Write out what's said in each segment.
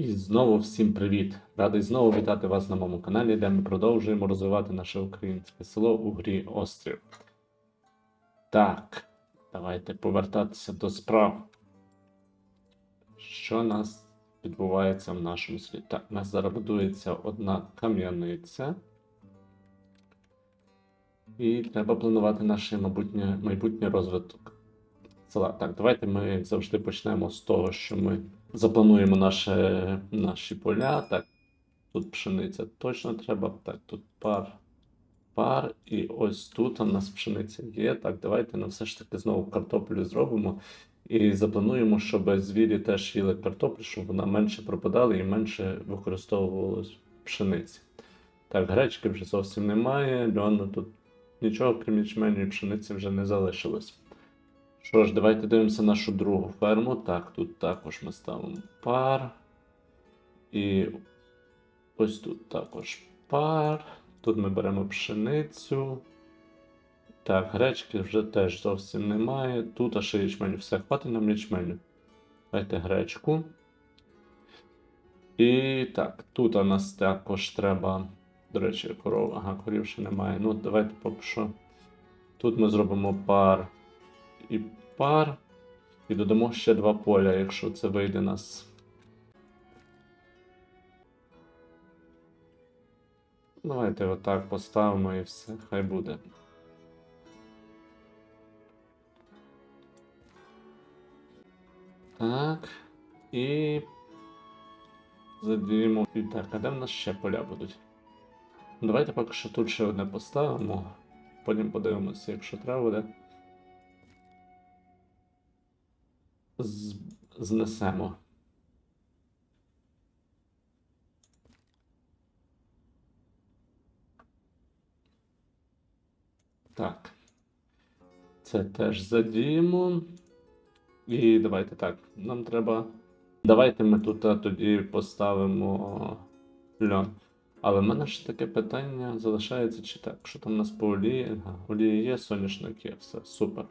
І знову всім привіт! Радий знову вітати вас на моєму каналі, де ми продовжуємо розвивати наше українське село у грі Острів. Так, давайте повертатися до справ. Що нас відбувається в нашому селі? Так, у нас зараз будується одна кам'яниця. І треба планувати наш майбутній розвиток села. Так, давайте ми завжди почнемо з того, що ми заплануємо наше, наші поля. Так, тут пшениця точно треба. Так, тут пар. Пар. І ось тут у нас пшениця є. Так, давайте ну, все ж таки знову картоплю зробимо. І заплануємо, щоб звірі теж їли картоплю, щоб вона менше пропадала і менше використовувалась пшениці. Так, гречки вже зовсім немає. Льону тут нічого, крім ячменю і пшениці, вже не залишилось. Що ж, давайте дивимося нашу другу ферму. Так, тут також ми ставимо пар. І ось тут також пар. Тут ми беремо пшеницю. Так, гречки вже теж зовсім немає. Тут аж ячменю. Все, хватить нам ячменю. Давайте гречку. І так, тут у нас також треба. До речі, коров, ага, корів ще немає. Ну, давайте поки що. Тут ми зробимо пар і пар. І додамо ще два поля, якщо це вийде нас. Давайте отак поставимо і все, хай буде. Так. І. Задіємо. І так, а де в нас ще поля будуть? Давайте поки що тут ще одне поставимо. Потім подивимося, якщо треба буде. Знесемо. Так. Це теж задіємо. І давайте так. Нам треба. Давайте ми тут а, тоді поставимо льон. Але в мене ж таке питання залишається чи так. Що там у нас по олії? Олії є, соняшник все, супер.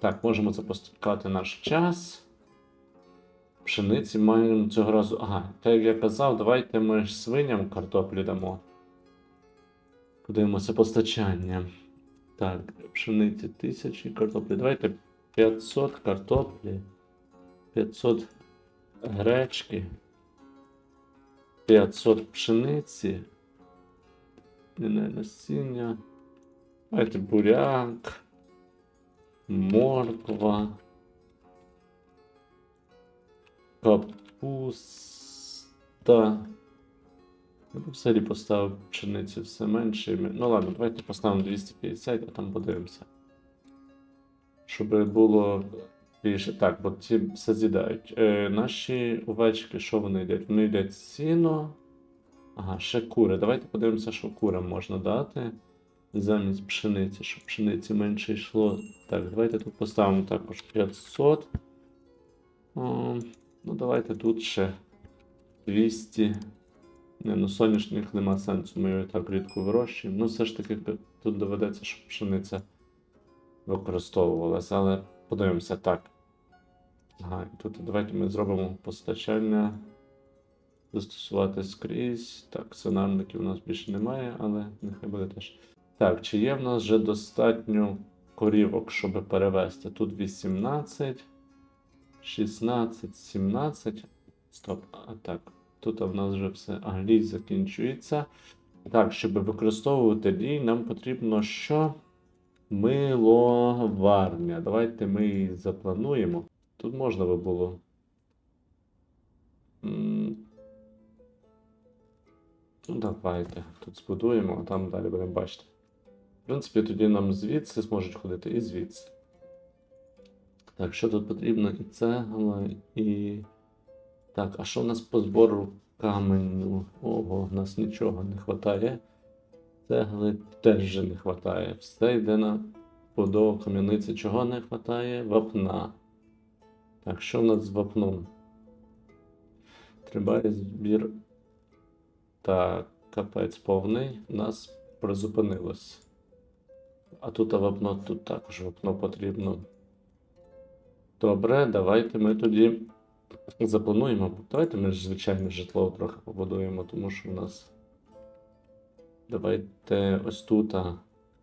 Так, можемо запускати наш час. Пшениці маємо цього разу. Ага, так як я казав, давайте ми ж свиням картоплі дамо. Подивимося постачання. Так, пшениці тисячі картоплі. Давайте 500 картоплі. 500 гречки. 500 пшениці. Льняне насіння. Давайте буряк. Морква. Капуста. Я б взагалі поставив пшениці все менше. Ну ладно, давайте поставимо 250, а там подивимося. Щоб було більше. Так, бо ці все з'їдають. Е, наші овечки, що вони йдуть? Вони йдуть сіно. Ага, ще кури. Давайте подивимося, що курам можна дати. Замість пшениці, щоб пшениці менше йшло. Так, давайте тут поставимо також 500. О, ну, давайте тут ще 200. Не, ну соняшник нема сенсу, ми його і так рідко вирощуємо. Ну, все ж таки, тут доведеться, щоб пшениця використовувалася, але подивимося так. Ага, тут давайте ми зробимо постачання. Застосувати скрізь. Так, сонарників у нас більше немає, але нехай буде теж. Так, чи є в нас вже достатньо корівок, щоб перевести? Тут 18, 16, 17. Стоп, а так. Тут в нас вже все англій закінчується. Так, щоб використовувати лій, нам потрібно що? Миловарня. Давайте ми її заплануємо. Тут можна би було. Ну, давайте. Тут збудуємо, а там далі будемо бачити. Принципі, тоді нам звідси зможуть ходити і звідси. Так, що тут потрібно? І цегла, і. Так, а що в нас по збору каменю? Ого, в нас нічого не вистачає. Цегли теж не вистачає. Все йде на подову кам'яниці. Чого не вистачає? Вапна. Так, що в нас з вапном? Триває збір. Так, капець повний. У нас призупинилось. А тут вапно, тут також вапно потрібно. Добре, давайте ми тоді заплануємо. Давайте ми ж звичайне житло трохи побудуємо, тому що у нас. Давайте ось тут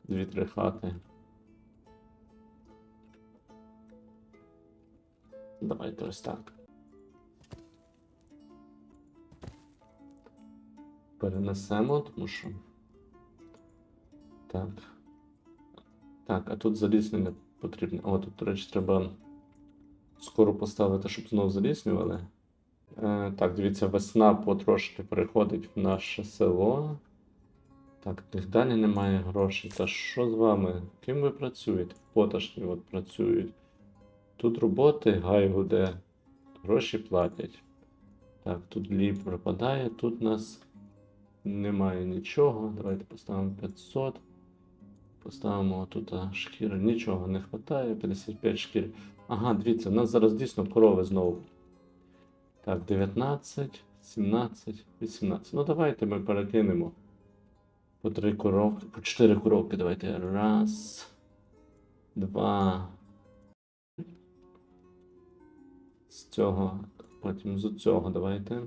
дві-три хати. Давайте ось так. Перенесемо, тому що. Так. Так, а тут залізне не потрібно. О, тут, до речі, треба скоро поставити, щоб знов заліснювали. Е, так, дивіться, весна потрошки переходить в наше село. Так, тих далі немає грошей. Та що з вами? Ким ви працюєте? Поташні от працюють. Тут роботи, гай гуде, гроші платять. Так, тут ліп пропадає, тут у нас немає нічого. Давайте поставимо 500. Поставимо тут шкіри. Нічого не вистачає. 55 шкір. Ага, дивіться, у нас зараз дійсно корови знову. Так, 19, 17, 18. Ну давайте ми перекинемо. По три коровки, по чотири коровки. Давайте. Раз. Два. З цього. Потім з цього давайте.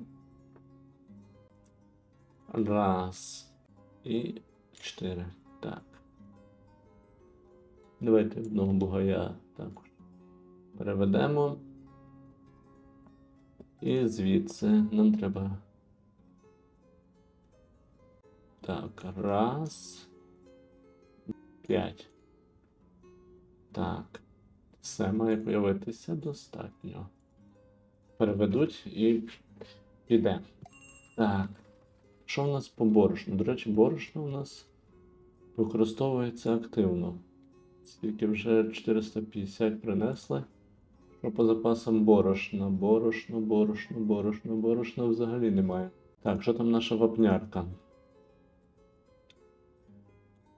Раз. І чотири. Так. Давайте одного бугая також. Переведемо. І звідси нам треба. Так, раз. П'ять. Так. Все має появитися достатньо. Переведуть і піде. Так. Що в нас по борошну? До речі, борошно у нас використовується активно. Скільки вже 450 принесли. Що по запасам борошна, борошно, борошно, борошно, борошна взагалі немає. Так, що там наша вапнярка?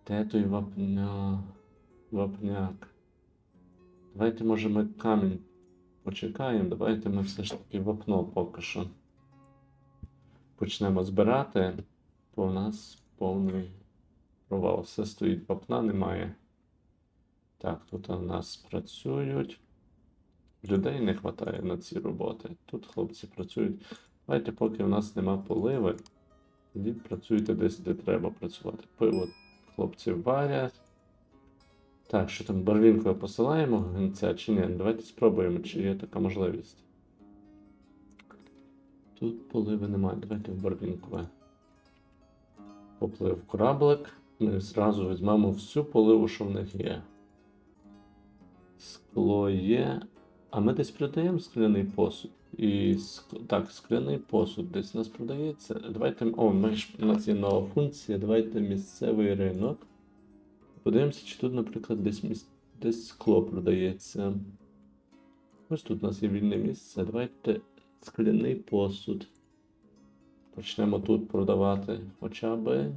Де той вапня... вапняк? Давайте, може, ми камінь почекаємо. Давайте ми все ж таки вапно поки що почнемо збирати, бо у нас повний провал. Все стоїть вапна, немає. Так, тут у нас працюють. Людей не вистачає на ці роботи. Тут хлопці працюють. Давайте, поки у нас нема поливи, ідіть працюйте десь, де треба працювати. Пиво хлопці варять. Так, що там барвінкою посилаємо гінця чи ні? Давайте спробуємо, чи є така можливість. Тут поливи немає. Давайте в барвінкове. Поплив кораблик. Ми зразу візьмемо всю поливу, що в них є. Скло є. А ми десь продаємо скляний посуд. І так, скляний посуд десь у нас продається. Давайте. О, ми ж у нас є нова функція. Давайте місцевий ринок. Подивимося, чи тут, наприклад, десь міс... десь скло продається. Ось тут у нас є вільне місце. Давайте скляний посуд. Почнемо тут продавати хоча би.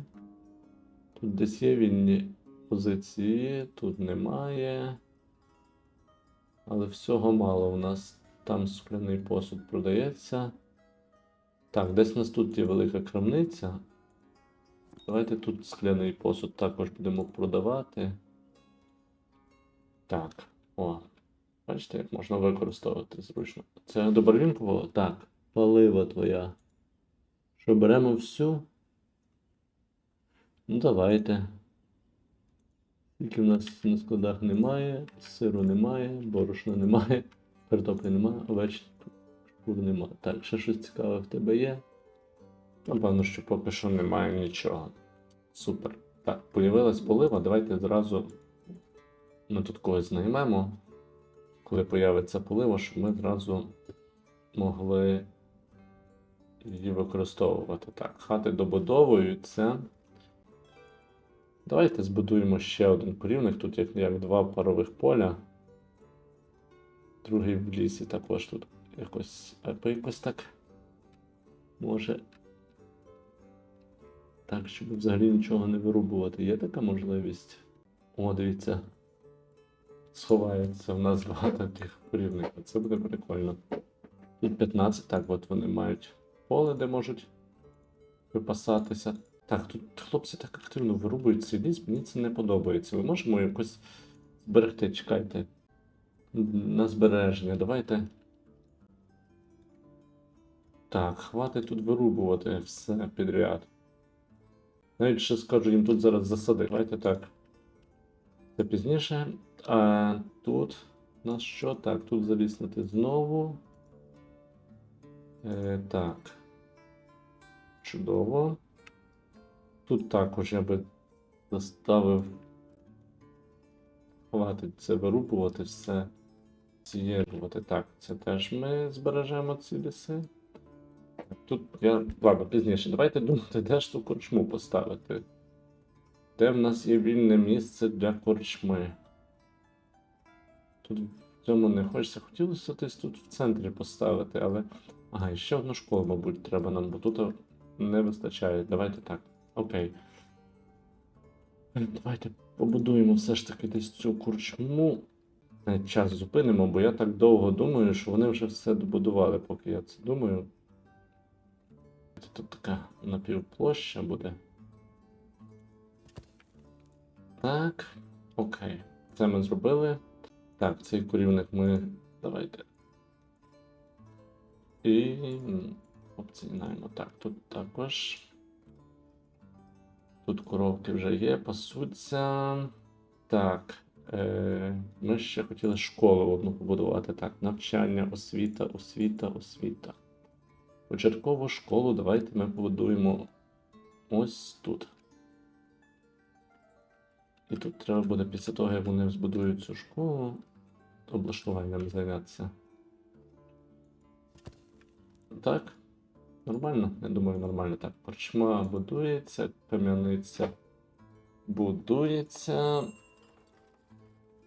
Тут десь є вільні позиції, тут немає. Але всього мало у нас там скляний посуд продається. Так, десь у нас тут є велика крамниця. Давайте тут скляний посуд також будемо продавати. Так, о. Бачите, як можна використовувати зручно. Це до барвінкового? Так. Палива твоя. Що беремо всю? Ну, давайте. Тільки в нас на складах немає, сиру немає, борошна немає, картоплі немає, овеч шкур немає. Так, ще щось цікаве в тебе є. Напевно, що поки що немає нічого. Супер. Так, появилась полива, давайте зразу ми тут когось знаймемо. Коли появиться полива, щоб ми зразу могли її використовувати. Так, хати добудовуються. Давайте збудуємо ще один корівник. Тут як, як два парових поля. Другий в лісі також тут якось. Або якось так. Може. Так, щоб взагалі нічого не вирубувати. Є така можливість. О, дивіться. Сховається в нас багато тих корівників. Це буде прикольно. Тут 15, так, от вони мають поле, де можуть випасатися. Так, тут хлопці так активно вирубують цей ліс, мені це не подобається. Ми можемо якось зберегти, чекайте. На збереження, давайте. Так, хватить тут вирубувати все підряд. Навіть ще скажу їм тут зараз засади. Давайте так. Це пізніше. А тут у нас що? Так, тут заліснити знову. Е, так. Чудово. Тут також я би заставив. Хватить це вирубувати все. З'єднувати. Так, це теж ми збережемо ці ліси. Тут я. Ладно, пізніше. Давайте думати, де ж ту корчму поставити. Де в нас є вільне місце для корчми? Тут в цьому не хочеться. Хотілося десь тут в центрі поставити, але. Ага, і ще одну школу, мабуть, треба нам, бо тут не вистачає. Давайте так. Окей. Давайте побудуємо все ж таки десь цю корчму. Час зупинимо, бо я так довго думаю, що вони вже все добудували, поки я це думаю. Тут така напівплоща буде. Так. Окей. Це ми зробили. Так, цей корівник ми. Давайте. І. Обціняємо. Так, тут також. Тут коровки вже є, пасуться. Так. Е, ми ще хотіли школу одну побудувати. Так, навчання, освіта, освіта, освіта. Початкову школу давайте ми побудуємо ось тут. І тут треба буде після того, як вони збудують цю школу, облаштуванням зайнятися. Так. Нормально? Я думаю, нормально. Так, корчма будується, кам'яниця будується.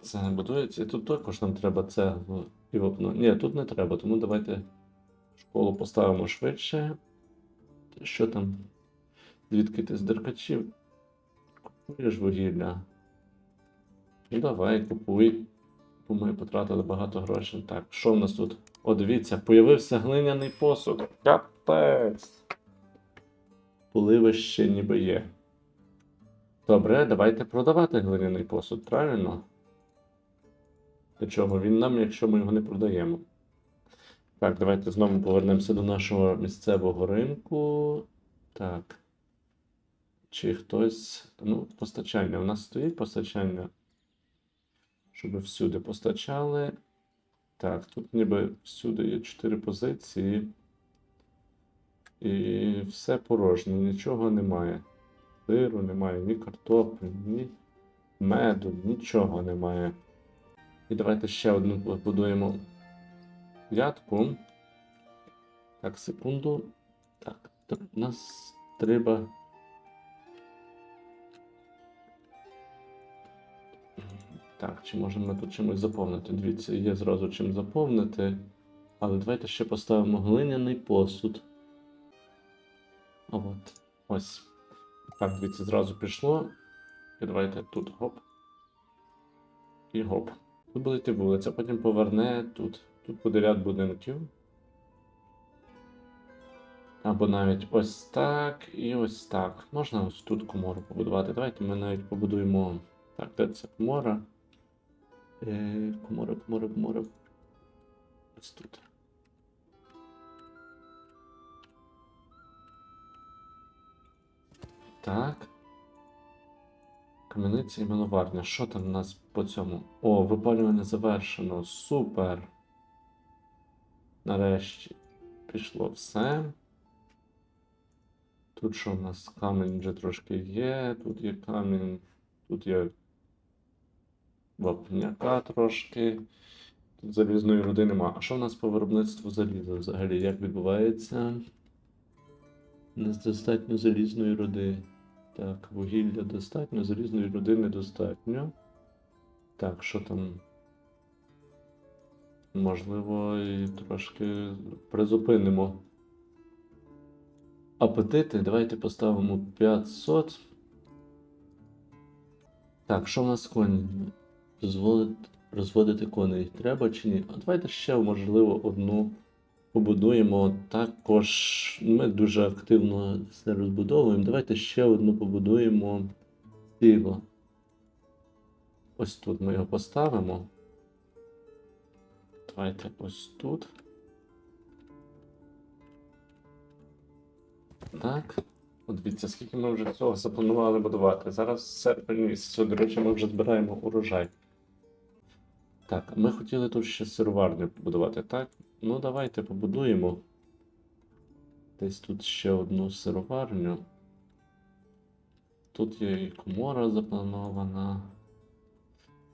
Це не будується. І тут також нам треба цеглу і вапно. Ні, тут не треба, тому давайте школу поставимо швидше. Що там? Звідки ти з деркачів? Купуєш вугілля? Ну давай, купуй. Бо ми потратили багато грошей. Так, що в нас тут? О, дивіться, появився глиняний посуд. Капець. Поливище ніби є. Добре, давайте продавати глиняний посуд, правильно? Для чого він нам, якщо ми його не продаємо? Так, давайте знову повернемося до нашого місцевого ринку. Так. Чи хтось. Ну, постачання. У нас стоїть постачання. Щоб всюди постачали. Так, тут ніби всюди є 4 позиції. І все порожнє, нічого немає. Сиру немає, ні картоплі, ні меду, нічого немає. І давайте ще одну побудуємо ядку. Так, секунду. Так, у нас треба. Так, чи можемо тут чимось заповнити? Дивіться, є зразу чим заповнити. Але давайте ще поставимо глиняний посуд. От. Ось. Так, дивіться, зразу пішло. І давайте тут гоп. І гоп. Тут буде йти вулиця, потім поверне тут. Тут буде ряд будинків. Або навіть ось так і ось так. Можна ось тут комору побудувати. Давайте ми навіть побудуємо. Так, де це комора? Е, комора, комора, комора. Ось тут. Так. Кам'яниця і миловарня. Що там у нас по цьому? О, випалювання завершено. Супер. Нарешті пішло все. Тут що в нас камінь вже трошки є. Тут є камінь. Тут є вапняка трошки. Тут залізної руди нема. А що в нас по виробництву заліза взагалі? Як відбувається? Недостатньо залізної руди. Так, вугілля достатньо, залізної руди недостатньо. Так, що там? Можливо, і трошки призупинимо. Апетити. Давайте поставимо 500. Так, що в нас коні? Дозволити розводити коней треба чи ні? А давайте ще, можливо, одну побудуємо. Також ми дуже активно це розбудовуємо. Давайте ще одну побудуємо сіло. Ось тут ми його поставимо. Давайте ось тут. Так. От дивіться, скільки ми вже цього запланували будувати. Зараз серпень місяць. До речі, ми вже збираємо урожай. Так, ми хотіли тут ще сироварню побудувати, так? Ну, давайте побудуємо. Десь тут ще одну сироварню. Тут є і комора запланована.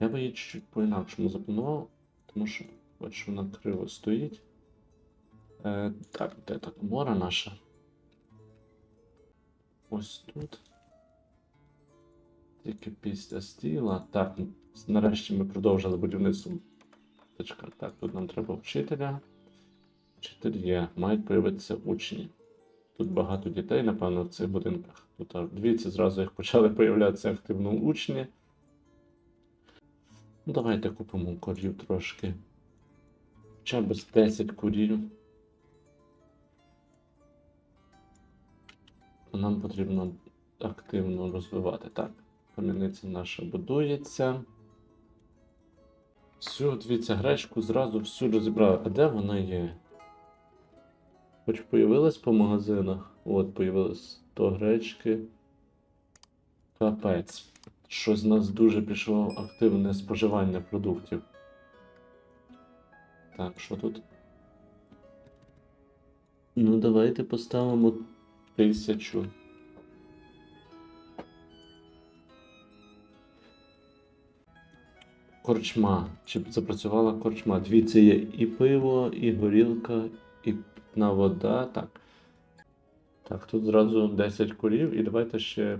Я би її чуть-чуть по-інакшому запланував, тому що бачу, вона криво стоїть. Е, так, де та комора наша? Ось тут. Тільки після стіла. Так, нарешті ми продовжили будівництво. Так, тут нам треба вчителя. Вчитель є, мають появитися учні. Тут багато дітей, напевно, в цих будинках. Тут дивіться, зразу як почали появлятися активно учні. Ну, давайте купимо корів трошки. Хоча б 10 курів. Нам потрібно активно розвивати. Так, кам'яниця наша будується. Всю, дивіться, гречку зразу всю розібрали. А де вона є? Хоч появилась по магазинах. От, появилось 100 гречки. Капець. Щось з нас дуже пішло активне споживання продуктів. Так, що тут? Ну, давайте поставимо тисячу. Корчма. Чи запрацювала корчма? Дивіться, є і пиво, і горілка, і питна вода. Так. Так, тут зразу 10 курів, і давайте ще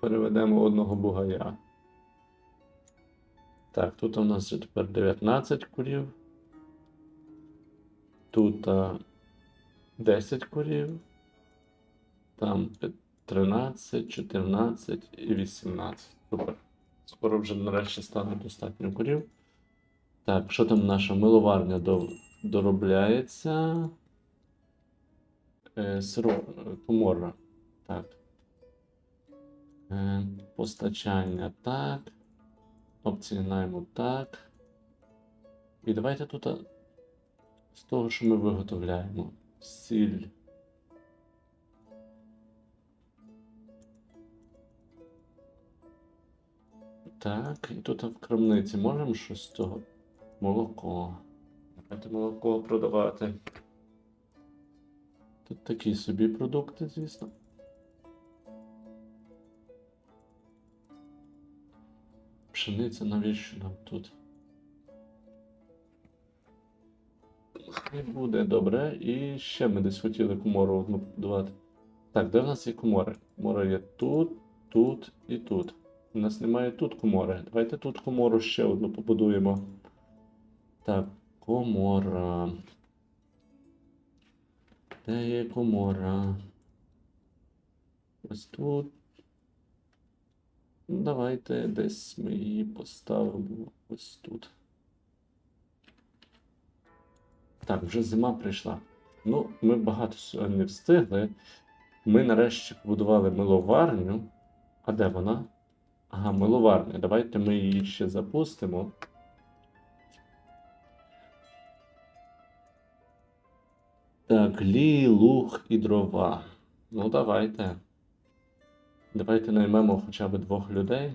переведемо одного бугая. Так, тут у нас тепер 19 курів. Тут 10 курів. Там 13, 14 і 18. Супер. Скоро вже нарешті стане достатньо курів. Так, що там наша миловарня до, доробляється? Е, сиро, комора. Так. Е, постачання так. Опції найму так. І давайте тут з того, що ми виготовляємо. Сіль. Так, і тут в крамниці можемо щось з цього? Молоко. Давайте молоко продавати. Тут такі собі продукти, звісно. Пшениця навіщо нам тут? Хай буде добре. І ще ми десь хотіли комору одну побудувати. Так, де в нас є комори? Комора є тут, тут і тут. У нас немає тут комори. Давайте тут комору ще одну побудуємо. Так, комора. Де є комора? Ось тут. Давайте десь ми її поставимо ось тут. Так, вже зима прийшла. Ну, ми багато не встигли. Ми нарешті побудували миловарню. А де вона? Ага, миловарня. Давайте ми її ще запустимо. Так, лі, луг і дрова. Ну, давайте. Давайте наймемо хоча б двох людей.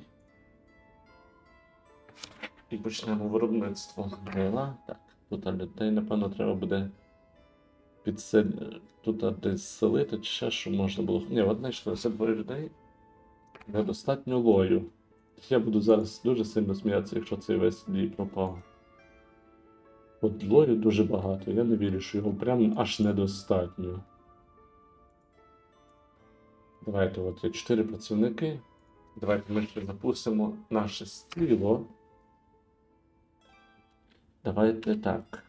І почнемо виробництво дрова. Так, тут людей, напевно, треба буде підсел... тут десь селити, чи ще що можна було. Ні, от знайшлося двоє людей. Недостатньо лою. Я буду зараз дуже сильно сміятися, якщо цей весь лій пропав. От лою дуже багато, я не вірю, що його прям аж недостатньо. Давайте от є 4 працівники. Давайте ми ще запустимо наше стіло. Давайте так.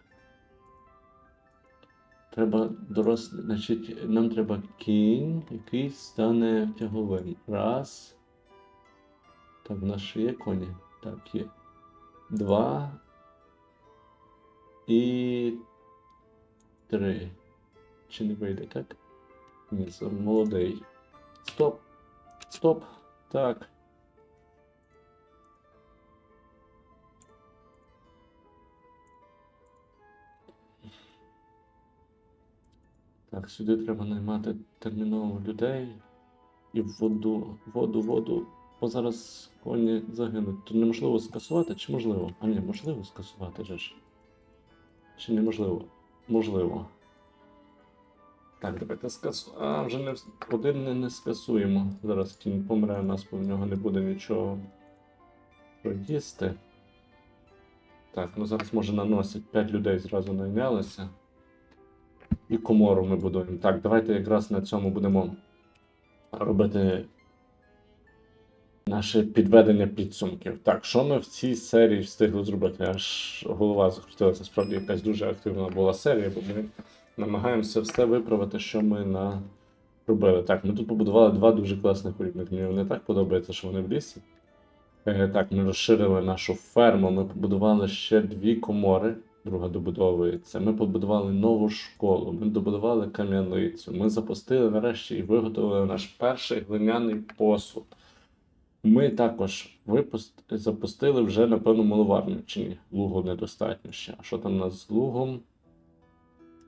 Треба дорослий, значить, нам треба кінь, який стане тяговим. Раз. Так, в нас ще є коні. Так, є. Два. І. Три. Чи не вийде, так? Ні, молодий. Стоп. Стоп. Так. Так, сюди треба наймати терміново людей. І воду, воду, воду. Бо зараз коні загинуть. Тут неможливо скасувати чи можливо? А ні, можливо скасувати же ж. Чи неможливо? Можливо. Так, давайте скасуємо. А, вже не один не, не скасуємо. Зараз кінь помре, у нас в нього не буде нічого що їсти. Так, ну зараз може наносять 5 людей зразу найнялися. І комору ми будуємо. Так, давайте якраз на цьому будемо робити наше підведення підсумків. Так, що ми в цій серії встигли зробити? Аж голова закрутилася. Справді якась дуже активна була серія, бо ми намагаємося все виправити, що ми на... робили. Так, ми тут побудували два дуже класних урібних. Мені вони так подобається, що вони в лісі. Е, так, ми розширили нашу ферму, ми побудували ще дві комори. Друга добудовується. Ми побудували нову школу, ми добудували кам'яницю. Ми запустили нарешті і виготовили наш перший глиняний посуд. Ми також випуст... запустили вже, напевно, маловарню чи ні. Лугу недостатньо ще. А що там у нас з лугом?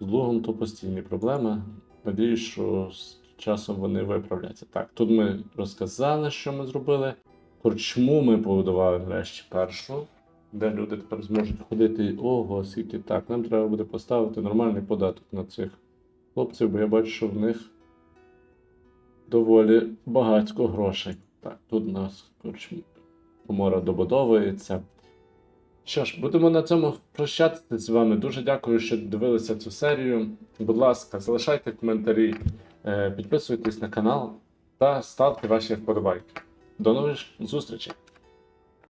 З лугом то постійні проблеми. Надіюсь, що з часом вони виправляться. Так, тут ми розказали, що ми зробили. Корчму ми побудували нарешті першу, де люди тепер зможуть ходити. Ого, скільки так. Нам треба буде поставити нормальний податок на цих хлопців, бо я бачу, що в них доволі багатько грошей. Так, тут у нас корчм... комора добудовується. Що ж, будемо на цьому прощатися з вами. Дуже дякую, що дивилися цю серію. Будь ласка, залишайте коментарі, е, підписуйтесь на канал та ставте ваші вподобайки. До нових зустрічей!